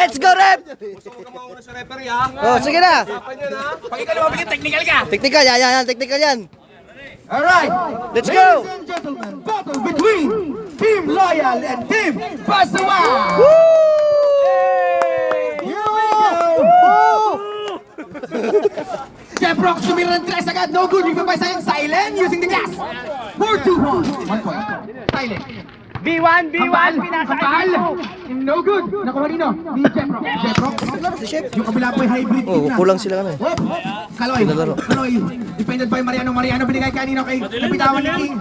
Let's go, rep! Gusto mo ka mauna sa referee ha? Oh, sige na. Pag ikaw lumabigyan, technical ka! Technical, yan, yan, yan, technical yan. Alright. Let's go! Ladies and gentlemen, battle between Team Loyal and Team Pasawa. Here we go. Jeff Rock sumira ng tres agad. No good. Yung pa sayang silent using the gas. 4 2 1. One point. Silent. B1, B1, Kapal. No good. Nakuha rin no. Ni Jeff Rock. Jeff Rock. Si Chef. Yung kabila po ay hybrid Oh, team na. kulang sila ano eh. Hop! Kaloy! Kaloy! Dependent by Mariano. Mariano binigay kanino kay Napitawan ni King.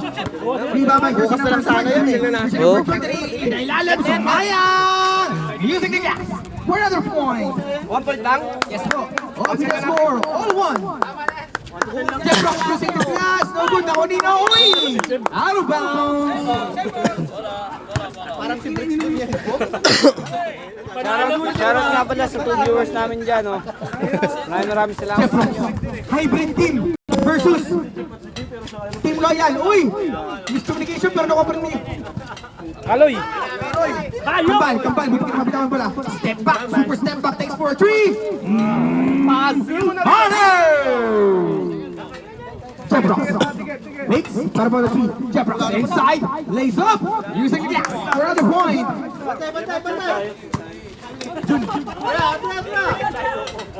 Di ba ba? Bukas na lang sana yun eh. Oh. Inailalim sa Mayang! Using the gas for another point. One point lang? Yes po. All the score. All one. Jeff Rock using the gas. No good. Nakuha ni Naomi. Out of bounds. Shoutout nga pala sa two viewers namin dyan, oh. Maraming maraming salamat. Hybrid team versus Team Loyal. Uy! Miscommunication pero nakuha pa rin ni Kaloy! Kambal, kambal, buti ka mabitawan pala. Step back, super step back, takes for a three. Honor! Jeff Rock. Makes, para for the three. Jeff Rock inside, lays up, using the gas for another point.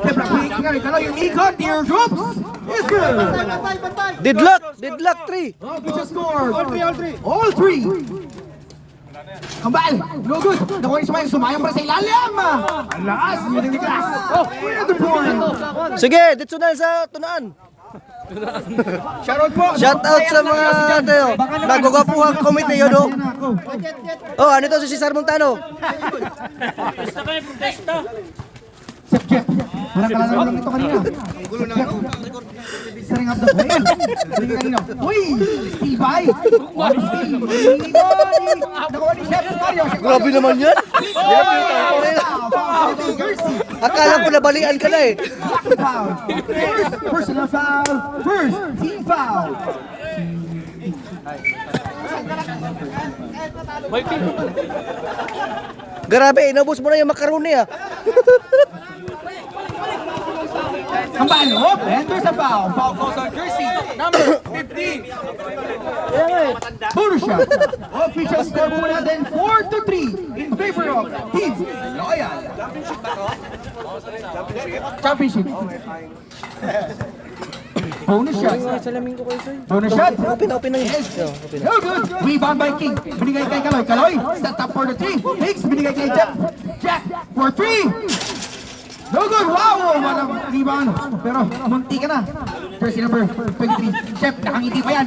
Jeff Rock, making a kalo yung ikot, teardrops. Is good. Deadlock! Deadlock 3! Oh, good score. All three, all three. All three. Kambal, no good. Nakuha ni Sumayang, sumayang para sa ilalim. Ang lakas, the gas. Oh, another point. Sige, dito na sa tunaan. Shoutout po. Shout out sa mga tayo. Nagugwapuhang committee yun, oh. Oh, ano to si Cesar Montano? Chef Jeff, parang kalala lang ito kanina. Gulo na ako. Setting up the play. Sige kanina. Uy, Steve-Ay. Honesty. Nakuha ni Chef Mario. Grabe naman yan. Akala ko nabalian ka na eh. First personal foul. First team foul. Grabe, inubos mo na yung macaroni ah. Kambal, oh, and there's a foul. Foul calls on jersey number 15. Bonus shot. Official score muna then 4 to 3 in favor of Team Loyal. Championship. Bonus shot. Bonus shot. Open na, open yun. Yes. No good. Rebound by King. Binigay kay Kaloy. Kaloy, set up for the three. Hicks, binigay kay Jack. Jack for three. No good. Wow. Walang rebound. Pero munti ka na. Jersey number 23. Chef, nakangiti pa yan.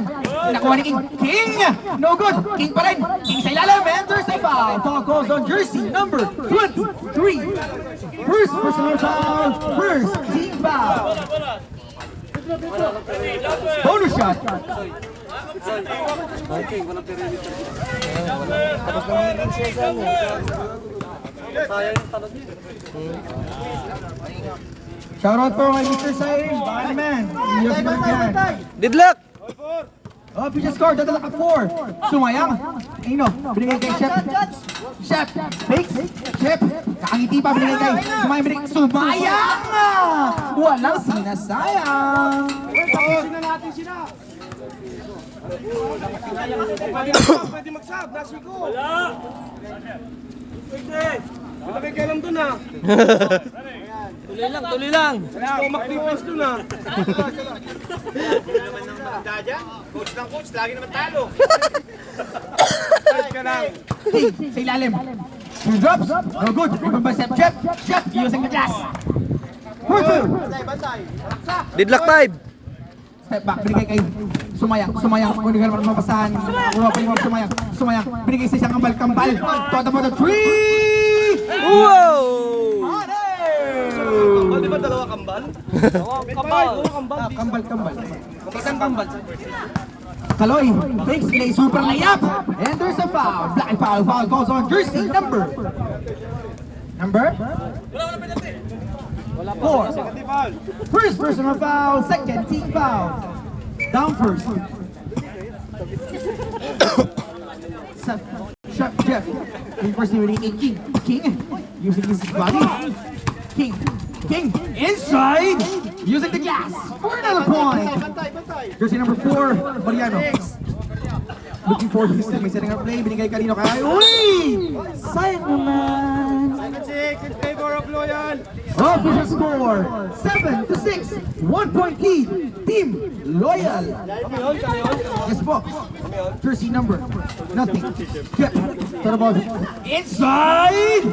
Nakuha ni King. King! No good. King pa rin. King sa ilalim. And there's a foul. Foul goes on jersey number 23. First personal foul. First team foul. Bonus shot. Shoutout po kay Mr. Siren, baka naman. Yes, man. Deadlock! Oh, Fisher score, dadala ka 4. Sumayang. Ayun o, binigay kay Chef. Chef, fake. Chef, nakangiti pa, binigay kay Sumayang, binigay. Sumayang! Walang sinasayang. Pwede mag-sub, nasi ko! Wala! Pwede! Wala may kailam dun ha! Tuloy lang, tuloy lang. Stomach defense dun ha! Coach ng coach, lagi naman talo. Start ka lang! Sa ilalim. Two drops. No good. By Chef. Chef, Chef, using the glass. Deadlock 5! Step back, binigay kay Sumayang. Sumayang, kung hindi ka naman mapasahan. Uwa pa yung Sumayang. Sumayang, binigay sa isang kambal. Kambal. Toto mo the three. Wow! Oh, di ba dalawa kambal? Kabal. Ah, kambal, kambal. Isang kambal. Kaloy, takes a super layup. And there's a foul. Black foul. Foul goes on jersey number. Number? Four. First personal foul. Second team foul. Down first. Shot, Jeff. Reinforcing kay King. King using his body. King. King inside using the glass for another point. Jersey number four, Mariano. Looking for Houston. May setting up play. Binigay kanino kay... Uy! Sayang naman. Six Official score, 7 to 6. One point lead. Team Loyal. Yes po. Jersey number. Nothing. Get. What about it? Inside.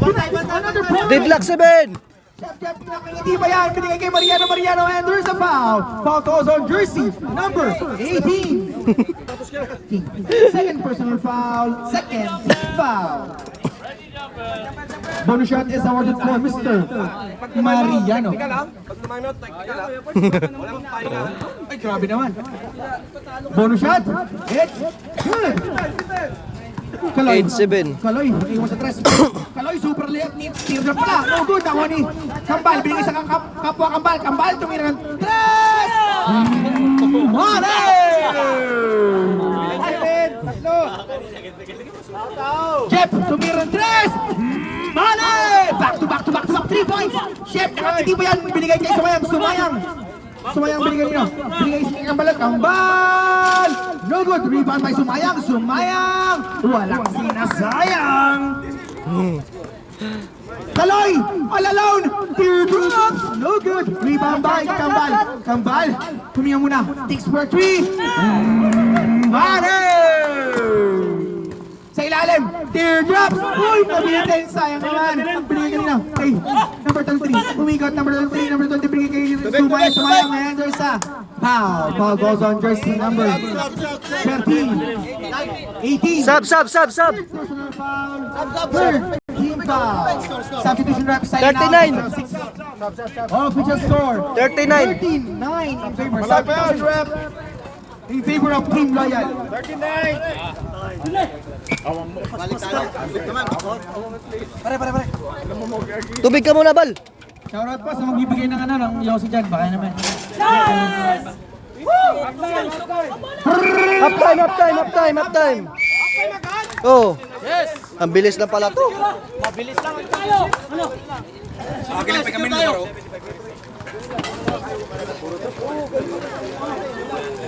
Another point. Deadlock 7! Jab, jab, Hindi ba yan? Binigay kay Mariano Mariano and there's a foul. Foul calls on jersey number 18. Second personal foul. Second foul. Bonus shot is awarded for Mr. Mariano. Teka lang. Pag tumanot, teka lang. Walang pahinga. Ay, grabe naman. Bonus shot. It's good. Kaloy. 8-7. Kaloy, iwan sa tres. Kaloy, super layup ni Teardrop pala. No good. Ako ni Kambal. Binigay sa kap kapwa Kambal. Kambal, tumira ng tres! Mare! Jeff, tumira ng tres! Mare! Back to back to back to back. Three points. Chef, nakangiti ba yan? Binigay kay Sumayang. Sumayang. Sumayang binigay nino. Binigay sa Kambal. Kambal! No good. Rebound by Sumayang. Sumayang! Walang sinasayang. Kaloy! All alone! Teardrops! No good! Rebound by Kambal! Kambal! Tumiyan muna. Takes for three! Mare! Sa ilalim! Teardrops! Uy! Nabitin! Sayang naman! Binigay kanina. Hey! Number 23. Umikot. Number 23. Number 20. Binigay kay Sumaya. Sumayang. And there's a foul. Foul goes on jersey number 13. 18. Sub, sub, sub, sub! Personal foul. Third team foul. Substitution rep sign 39. Official score. 39. 13 9 in favor. Substitution rep in favor of Team Loyal. 39. Ah. Tubig ka muna, Bal! Shoutout po sa magbibigay ng ano ng Yossi dyan. Baka naman. Half time, half time, half time, half time! Oh. Yes! Ang bilis na pala to.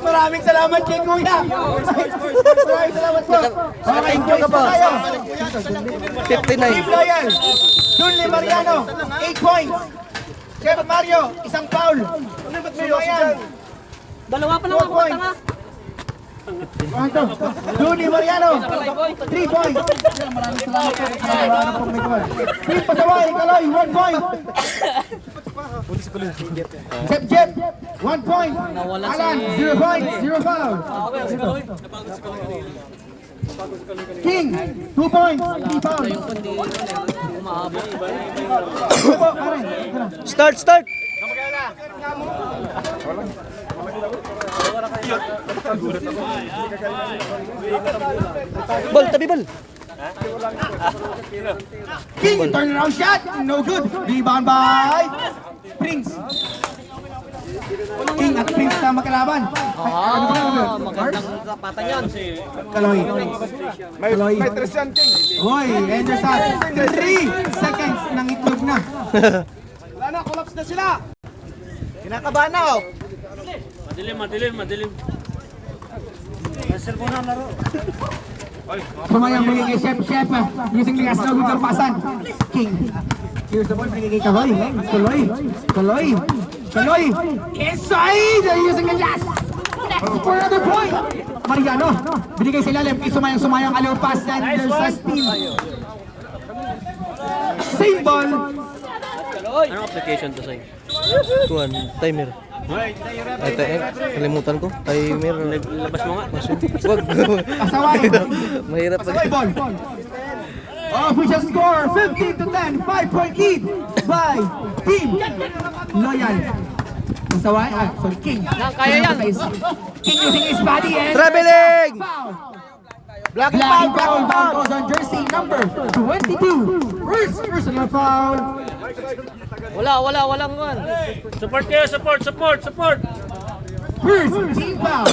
Maraming salamat kay Kuya. Maraming salamat po. Thank you ka tayo. 59. Team Loyal. Dunley Mariano, 8 points. Chef Mario, isang foul. Sumayan. Dalawa pa lang ako, tanga. Ito, Dunley Mariano, 3 points. Maraming salamat po. Maraming po may goal. Team Pasaway, Kaloy, 1 point. Jeff Jeff, 1 point. Alan, 0 points, 0 foul. King, 2 points, 3 foul. Ito po, Karen, ito na. Start, start! Bal, tabi bal! King, turnaround shot, no good. Rebound by Prince. King at Prince na magkalaban. Ay, ano ba ano ba? Magandang kapatan yan. Kaloy. May, Kaloy. may tres yan, King. Hoy, Anderson. 3 seconds ng itlog na. Wala na, collapse na sila. Kinakabahan na oh. Madilim, madilim, madilim. Sumayang bigay kay Chef Chef. ah, Using ligas na lugar pasan. King. Here's the ball, bigay kay Kaloy. Kaloy. Kaloy. Kaloy. Inside! Using. Next for another point. Mariano. Binigay sa ilalim. Isumayang sumayang alaw pass. And there's a steal. Same ball. Anong application to sa'yo? Tuan, timer. Ay, tayo, kalimutan ko. Timer. Labas mo nga. Wag. Pasaway. Mahirap Pasaway ball. Official score 15 to 10, 5 point lead by Team Loyal. Masaway, ah, sorry, King. kaya yan. King using his body and Traveling! foul. Black Black foul, and black foul, foul. goes on jersey number 22. First personal foul. Wala, wala, walang one. Support kayo, support, support, support. First team foul.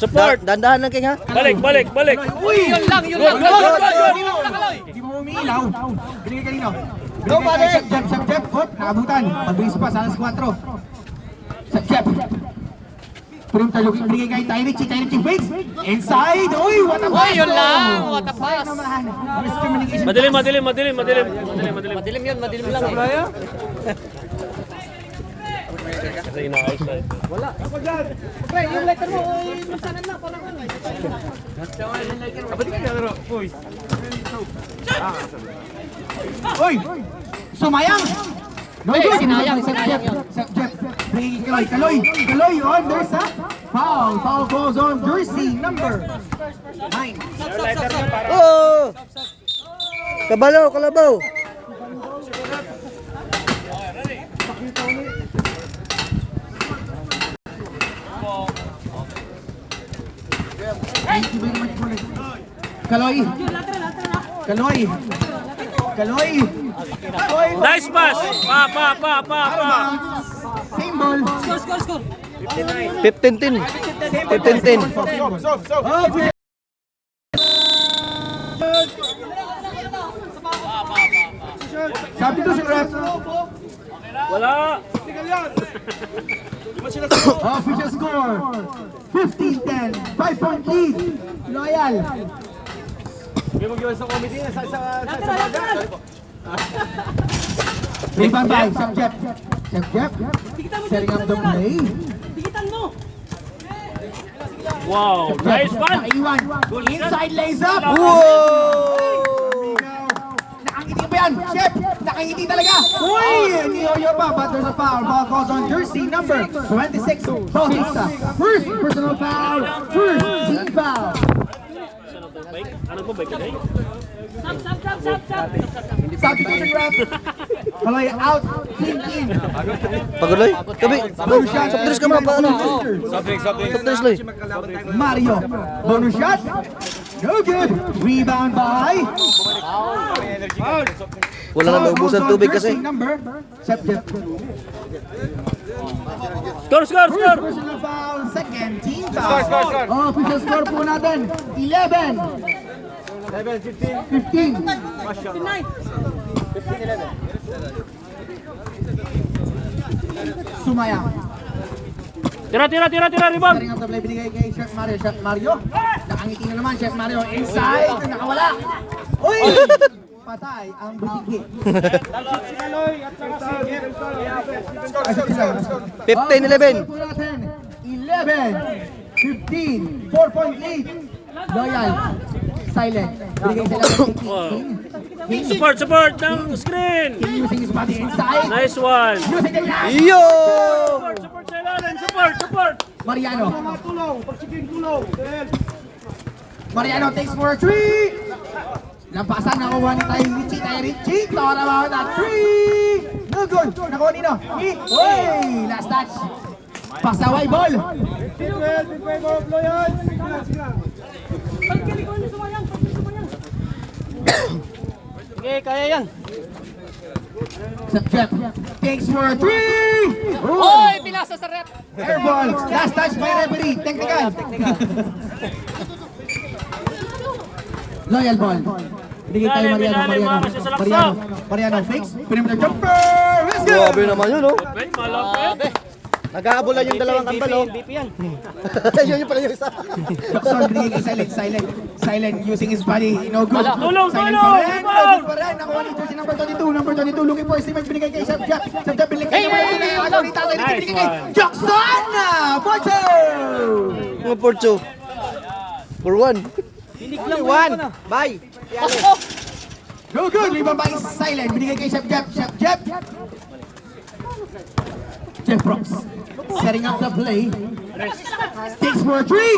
Support. Da- Dandahan lang ha. Balik, balik, balik. Uy! Yun lang, yun lang. Good, good, good, good. Hindi mo umiilaw. Binigay kanino? Go, Chef Jeff, Chef Jeff. Hop, nakabutan. Mabilis pa, salas 4. Chef Jeff. Perimeter looking, binigay kay Tyrichi. Tyrichi fakes. Inside. Uy, what a pass! Uy, yun lang. What a pass. Madilim, madilim, madilim, madilim. Madilim, madilim. Madilim yun, madilim lang eh. Kasi ina-outside. Pre, yung letter mo, eh, minsanan lang, parang ano. Uy! Sumayang! No Eh, good! sinayang, sinayang yun. Chef Jeff. Bringing Kaloy. Kaloy. Kaloy on. There's a foul. Foul goes on jersey number 9. Oh! Kabalaw, kalabaw. Thank you very much. Kaloy. Kaloy. Kaloy. Kaloy. Nice pass. Pa, pa, pa, pa, pa. Same ball. 15-10. 15-10. Oh, good. Sabi ko sa ref, Wala. official score, 15-10, 5 point lead, Loyal. Rebound by Chef Jeff. Chef Jeff, setting up the play. Wow. Nice one. Nakaiwan. Inside lays up. Whoa! Nakangiti ba yan? Chef, nakangiti talaga. Uy! Niyoyo pa, but there's a foul. Ball goes on jersey number 26, Bautista. First personal foul. First team foul. Ano po ba ito? Sabi ko sa grab. Kaloy out, team in. Paguloy. Kabi. Bonus shot. Soft drinks ka mga paano. Sabing, sabing. Soft drinks loy. Mario. Bonus shot. No good. Rebound by. Wala nang naubusan tubig kasi. Score, score, score. Personal foul, second team Score, foul. score, score. Oh, official score po natin. 11. 15. 15. Sumayang. Tira, tira, tira, tira, rebound. The play binigay kay Chef Mario. Chef Mario. Nakangiti na naman Chef Mario. Inside. Nakawala. Uy! Patay ang butiki. Kaloy at saka si Jeff. Asok sila. 15-11. Score po natin. 11. 15. 4 point lead. Loyal. Silent. Binigay sila King. Support, support ng screen. King using his body inside. Nice one. Using the last. Yo! Support, support sa ilalim. Support, support. Mariano. Tulong. Mariano takes for a three. Lampasan nakuha ni tayo Richie. Tayo Richie. Talk about that three. No good. Nakuha nino. Ni. Hey! Last touch. Pasaway ball. 12 in favor of Loyal. Sige lang, sige lang. Sige, kaya yan. Takes for three. Hoy, pinasa sa rep. Air ball. Last touch by referee. Technical. Loyal ball. Binigay tayo Mariano. Mariano. Mariano. Mariano fakes. Perimeter jumper. Let's go. Grabe naman yun, oh. Wait, malapit. Nag-aabulan yung dalawang kambal, oh. BP yan. Yun yung pala yung isa. Jackson binigay kay Silent. Silent. Silent using his body. No good. Tulong, Silent tulong, pa rin. No rebound. good pa rin. Nakuha ni jersey number 22. Number 22. Looking for Simmons. Binigay kay Chef Jack. Chef Jack binigay kay Hey, hey, hey, Ano ni tatay? Binigay kay. Jackson. For two. Mga Porcho. For one. One. Bye. No good. Rebound by Silent. Binigay kay Chef Jeff. Chef Jeff. Jeff Brooks. Setting up the play. Takes for a three.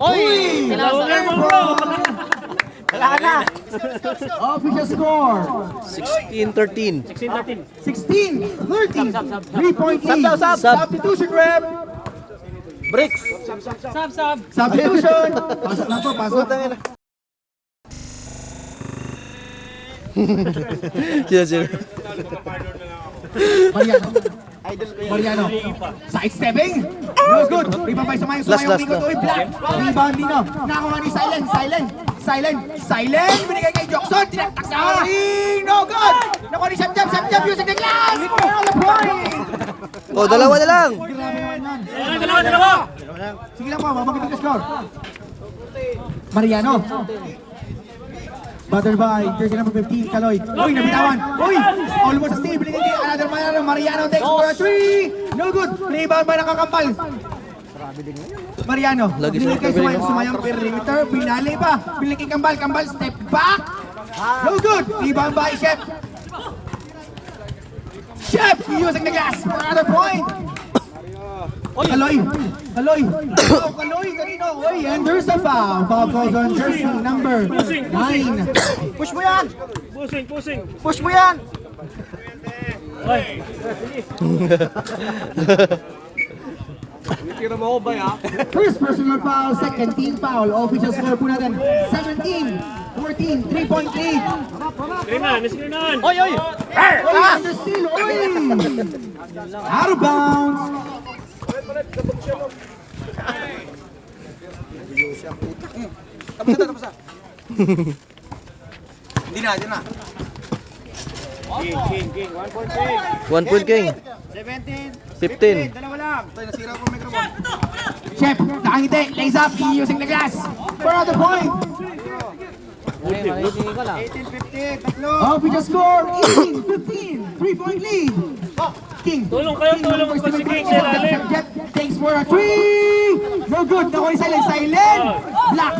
Oy, Uy! pinasa. Air ball. Official score. 16-13. 16-13. 16, 13, 3.8. Sub, sub. Substitution rep. Bricks. Sab, sab. Substitution. Pasok lang po, pasok. Sino, sino? Mariano. Mariano. Side stepping. No good. Rebound by last ikot. na. Uy, black. Rebound Dino. Nakakuha ni Silent. Silent. Silent. Silent. Binigay kay Jokson. Tinaktak sa ring. No good. Nakuha ni Shep Jab. Shep Jab using the glass. For the point. Oh, dalawa na lang. Dalawa, dalawa, dalawa. Sige lang po. Mabagin ang score. Mariano. Battle by jersey number 15, Kaloy. Uy, nabitawan. Uy, almost a steal. Binigay kay another Mariano. Mariano takes for a three. No good. Rebound by nakakambal. Mariano. Lagi Binigay kay. Sumayang. Sumayang perimeter. Pinali pa. Binigay kay Kambal. Kambal step back. No good. Rebound by Shep. Shep using the gas for another point. Kaloy! Kaloy! Oh, Kaloy! Kanino? Uy, and there's a foul. Foul calls on jersey number 9. Push mo yan! Pusing, pusing. Push mo yan! Ay, Tira mo ako ba ya? First personal foul, second team foul. Official score po natin. 17, 14, 3.8. screenan, screenan. Oy, oy! Oy, under steal! Oy! Out of bounds! Hindi na, hindi na. King, king, king. One point king. One point king. 15. Dalawa lang. Tayo, nasira ko ang microphone. Shep, nakangiti. Lays up, using the glass. For another point. 18-15, tatlo. Official score, 18, 15, 3-point lead. King. Tulong kayo, tulong. Pag si King, sa takes for a three. No good. Nakuha ni Silent. Silent. Black.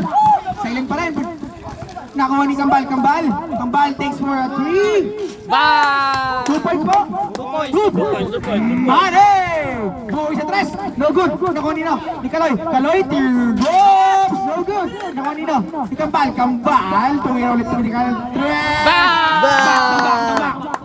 Silent pa rin. Nakuha ni Kambal. Kambal. Kambal takes for a three. Bye! Two points po. Two points. Two points. Mane! Buhay sa tres. No good. Nakuha ni no. Ni Kaloy. Kaloy. Teardrops. No good. Nakuha ni no. Ni Kambal. Kambal. Tumira ulit ni Kaloy. Tres. Bye! Mane!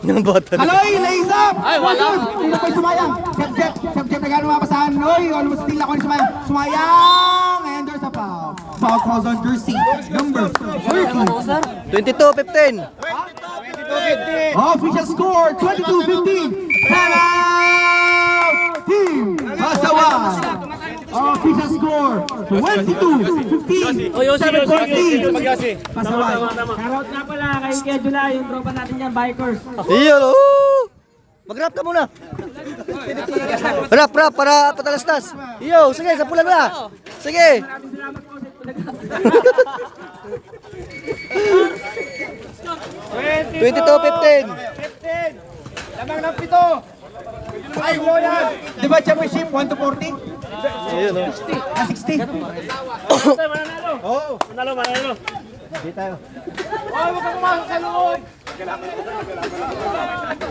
Yung bota na. Kaloy, lays up! Ay, wala. Hindi pa sumayang. Chef Jeff, Chef Jeff, nagano mapasahan. Oy, almost steal ako ni sumayang. Sumayang! And there's a foul. Foul calls on jersey. Number 30. 22-15. Official score, 22-15. Time out! Team Pasaway. Official score, 22-15. Oh, Yossi, point Yossi. lead. Mag-Yossi. Pasaway. Shoutout nga pala kay Kedula, yung tropa natin yan, bikers. Iyon, oh! Mag-rap ka muna. Rap, rap, para patalastas. Iyo, sige, sa pula na. Sige. Twenty-two, fifteen. 15. Lamang ng pito. Ay, yan. Di ba championship 1 to 40? Ayun, oh. Ah, 60. Manalo. Oo. Manalo, manalo. Ay, huwag kang pumasok sa loob.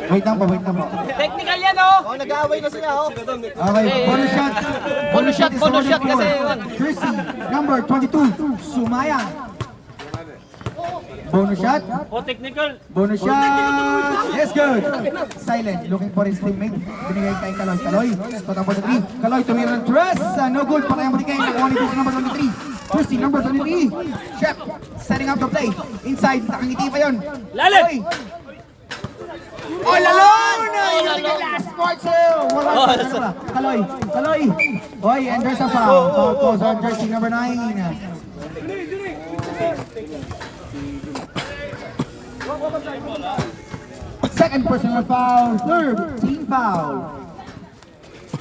Wait lang po, wait lang po. Technical yan, oh! Oh, nag-aaway na sila, oh. Okay, bonus shot. Bonus shot, bonus shot kasi. Jersey number 22, Sumayang. Bonus shot. Oh, technical. Bonus shot. Yes, good. Silent, looking for his teammate. Binigay kay Kaloy. Kaloy, patapos na 3. Kaloy, tumira ng dress. Uh, no good. Patay ang butikay. Nakuha ni number 23. Jersey number 23. Shep, setting up the play. Inside, nakangiti pa yun. Lalim. Oy. All alone! Using the last part two! Wala Oh, pa, wala pa. Kaloy, Kaloy! Oy, and there's a foul. Foul calls on jersey number 9. Second personal foul. Third, team foul.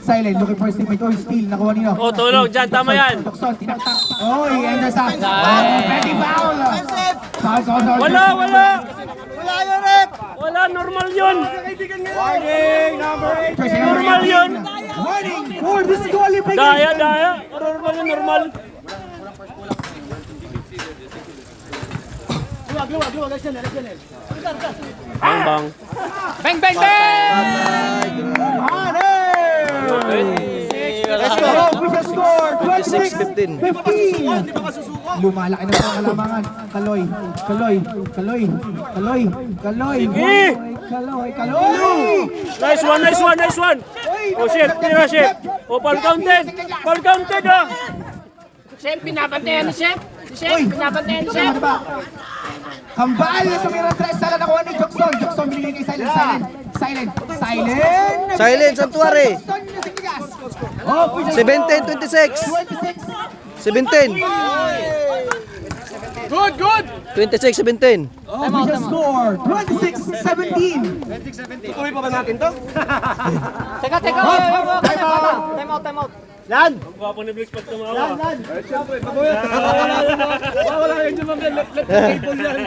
Silent, looking for his teammate. Oy, steal. Nakuha nino. Oh, tulog dyan. Tama yan. Tukson, tinaktak. Oy, and there's a foul. Foul. Foul on Wala, wala. Wala yun, rep. Wala, normal yun. Warning, number 8. Jersey number Normal 18. yun. Warning for disqualification. Daya, daya. Normal yun, normal. Bang, bang. Bang, bang, bang! Official score, 26-15. 15. Lumalaki na po ang kalamangan. Kaloy, Kaloy, Kaloy, Kaloy, Kaloy, Sige. Kaloy, Kaloy. Nice one, nice one, nice one. Oh, chef, tira, chef. Oh, foul counted. Foul counted, ah. Chef, pinabantayan ni Chef. Uy, pinabantayan naman ba? Kambal na tumira tres sala nakuha ni Jackson. Jackson binigay kay Silent. Silent. Silent. Silent. Silent, Santuari. Jackson yung nasigas. Oh, 17-26. 26. 17. Good, good! 26-17. Official score, 26-17. Tuloy pa ba natin to? Teka, teka. Time out, time out. time out, time out. Gwapo ni Blix pag tumawa. Wala yun yung mga let let the table yan.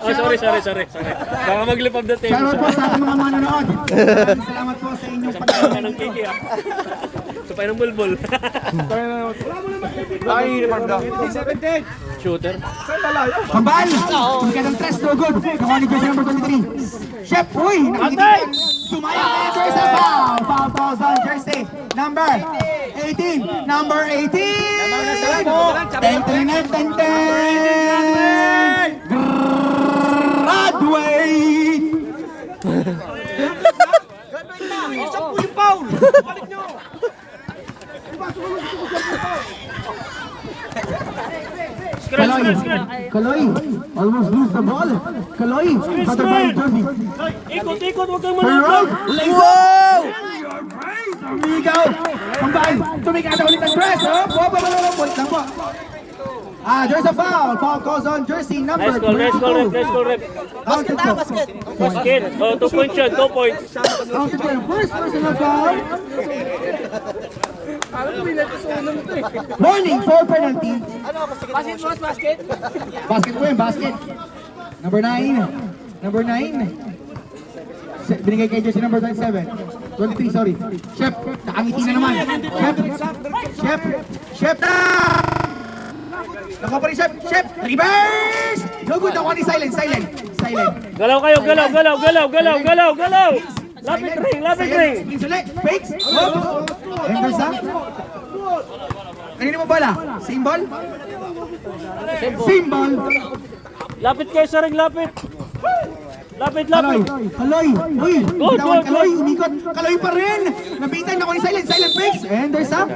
Oh, sorry, sorry, sorry, sorry. Baka mag-lip of the table Shoutout po sa ating mga manonood. Salamat po sa inyong pagkakas. ng kiki, ah. Sa ng bulbul. Ay, napanda. 17. Shooter. Kambal! Sumikat ang tres, no good. Nakuha ni jersey number 23. Chef, uy! Nakikita Sumaya! Jersey foul! Foul calls on jersey. Number 18. Number 18! Number 18! 10-10-10-10! Kaloy, almost lose the ball. Kaloy, butterfly jersey. Ikot, ikot, huwag kang around. Wow! Amigaw! Kambal! Tumikada ulit ang dress! Oh, po, po, po, po, lang po. Ah, there's a foul. Foul calls on jersey number Nice call, nice call, rep, nice call, rep. Basket po. Basket. Oh, two points yun, two points. Counted first personal foul. Warning for penalty. Basket, boss, basket. Basket po yung basket. Number 9. Number 9. Se- Binigay kay jersey number 27. 23, sorry. Chef, nakangiti na naman. Chef, Chef, Chef na! Pa rin Chef, Chef, reverse! No good, nakuha ni Silent, Silent, Silent. Galaw kayo, galaw, galaw, galaw, galaw, galaw, galaw. Lapit ring, lapit ring. Spins ulit, fakes, oh! Henderson. Kanino mo bala? Same ball. Lapit kayo sa ring, lapit. Lapit, lapit. Kaloy, uy, Good, good, Kaloy, umikot, Kaloy pa rin. Nabitan ako ni Silent, Silent fakes. And there's up.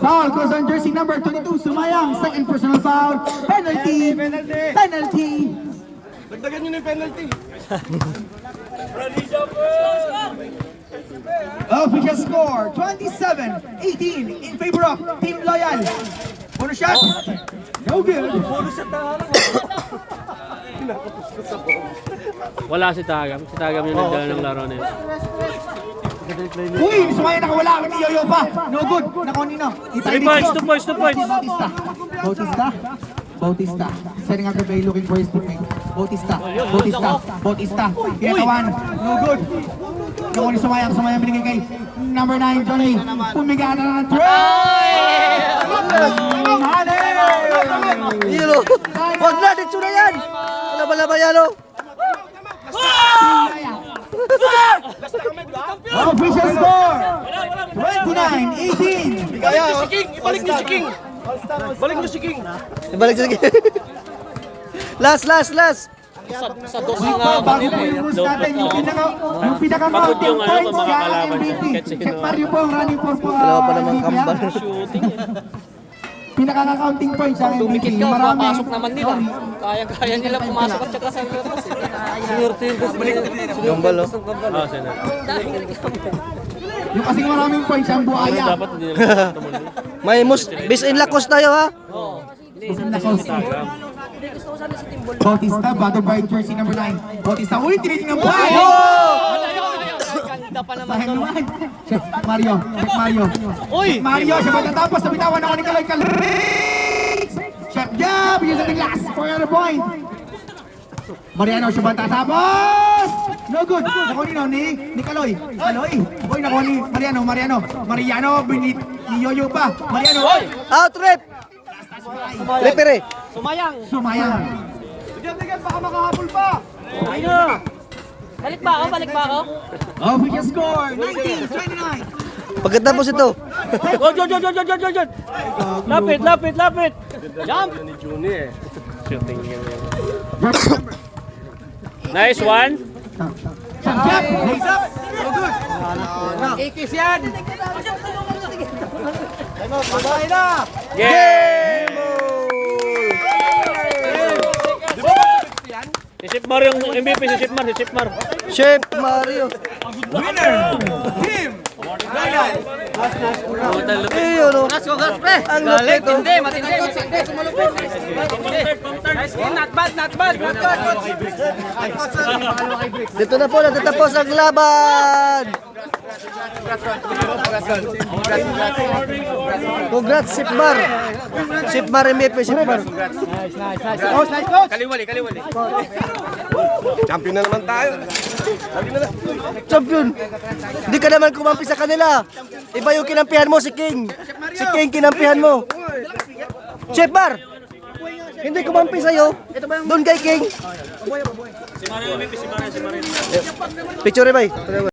Foul goes on jersey number 22, Sumayang. Second personal foul. Penalty. Penalty. Dagdagan nyo na yung penalty. Official score, 27-18 in favor of Team Loyal. Bonus shot. No good. Wala si Tagam. Si Tagam yung nagdala ng laro na yun. Uy, sumaya nakawala kami Yoyo pa. No good. Nako nino. Three points, two points, two points. Bautista. Bautista. Bautista. Setting up the bay looking for his teammate. Bautista. Bautista. Bautista. Pinatawan. No good. Nako ni Sumayang. Sumayang binigay kay number 9, Johnny. Pumiga na ng three. Mane! Yelo. Wag na, dito na yan. Laban-laban yan, oh. Official score. 29-18. Kaya, si King! Ibalik nyo si King! Balik nyo si King! Ibalik sige. last, last, last. Sa dos Mga nga bago po yung rules natin, yung pinaka yung pinaka yung ano, points mga kaya kalaban MVP. Check Mario po ang running for po. Ah. kambal. Shooting eh. Pinaka counting points ang MVP. Tumikit ka, papasok naman nila. Kaya-kaya nila pumasok at saka sa labas. Gambal, oh. Oh, sana. Yung kasing maraming points ang buhaya. Dapat hindi na tumuloy. May mus bis in lakos tayo, ha? Tagam. Bautista, battle by jersey number 9. Bautista, uy, tinitingnan pa! Ganda pa naman. Sayang naman. Mario, check Mario. Uy! Mario, siya ba tatapos sa bitawan ako ni Kaloy Kaloy? Chef Jab, yun sa tinglas for another point. Mariano, siya ba tatapos? No good. Nakuha ni, no, ni, ni Kaloy. Kaloy. Uy, nakuha ni Mariano, Mariano. Mariano, binit ni Yoyo pa. Mariano. Out, rep. Repere. Sumayang. Sumayang. Bigyan, bigyan, baka makahabol pa! Ay na! Balik ba ako? Balik ba ako? Official score, 19-29. Pagkatapos ito. Oh, John, John, John, John, John, John. Lapit, lapit, lapit. Jump. Nice one. Jeff, lays up. Kikis yan. Game! Si Chip Mar yung MVP, si Chip Mar, si Chip Mar. Chef Mario. Eh, ano? Ang lupit, oh. Hindi, matindi. Not bad, not bad, not bad. Dito na po natatapos ang laban. Congrats, Sipmar. Sipmar MVP, Sipmar. Kaliwali, kaliwali. Champion na naman tayo. Champion. Hindi ka naman kumampi sa kanila. Iba yung kinampihan mo, si King. Si King kinampihan mo. Chef Bar. Hindi kumampi sa'yo. Doon kay King. Si Mario si Mario, si Mario. Picture ba?